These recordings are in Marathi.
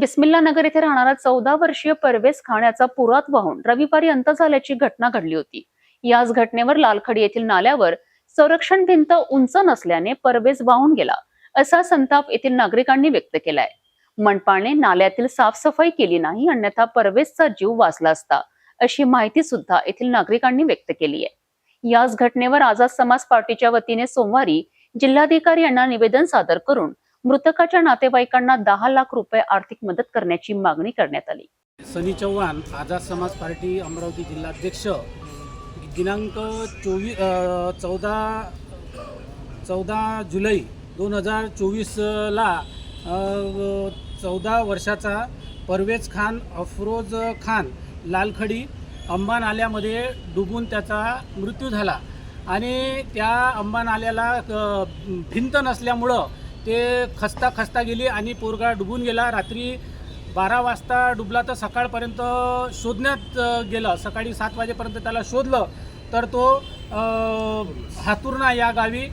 बिस्मिल्ला नगर येथे राहणारा चौदा वर्षीय परवेज खान याचा पुरात वाहून रविवारी अंत झाल्याची घटना घडली होती. याच घटनेवर लालखडी येथील नाल्यावर संरक्षण भिंत उंच नसल्याने परवेज वाहून गेला असा संताप येथील नागरिकांनी व्यक्त केलाय. मनपाने नाल्यातील साफसफाई केली नाही अन्यथा परवेजचा जीव वाचला असता अशी माहिती सुद्धा येथील नागरिकांनी व्यक्त केली आहे. याच घटनेवर आझाद समाज पार्टीच्या वतीने सोमवारी जिल्हाधिकारी यांना निवेदन सादर करून मृतकाच्या नातेवाईकांना दहा लाख रुपये आर्थिक मदत करण्याची मागणी करण्यात आली. सनी चव्हाण आझाद समाज पार्टी अमरावती जिल्हाध्यक्ष दिनांक चोवीस चौदा चौदा जुलै दोन हजार चोवीसला चौदा वर्षाचा परवेज खान अफरोज खान लालखडी अंबा नाल्यामध्ये डुबून त्याचा मृत्यू झाला. आणि त्या अंबा नाल्याला भिंत नसल्यामुळं ते खस्ता खस्ता गेली आणि पोरगा डुबून गेला. रात्री बारा वाजता डुबला तर सकाळपर्यंत शोधण्यात गेलं. सकाळी सात वाजेपर्यंत त्याला शोधलं तर तो हातुर्णा या गावी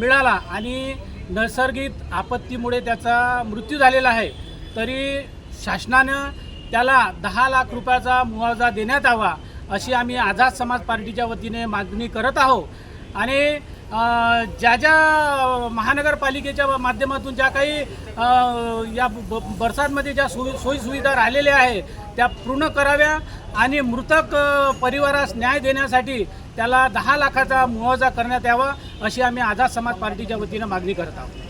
मिळाला आणि नैसर्गिक आपत्तीमुळे त्याचा मृत्यू झालेला आहे. तरी शासनानं त्याला दहा लाख रुपयाचा मुआवजा देण्यात यावा अशी आम्ही आझाद समाज पार्टीच्या वतीने मागणी करत आहोत. आणि ज्या ज्या महानगरपालिकेच्या माध्यमातून ज्या काही या ब- बरसातमध्ये ज्या सोयी सोयीसुविधा राहिलेल्या आहे त्या पूर्ण कराव्या आणि मृतक परिवारास न्याय देण्यासाठी त्याला दहा लाखाचा मुआवजा करण्यात यावा अशी आम्ही आझाद समाज पार्टीच्या वतीनं मागणी करत आहोत.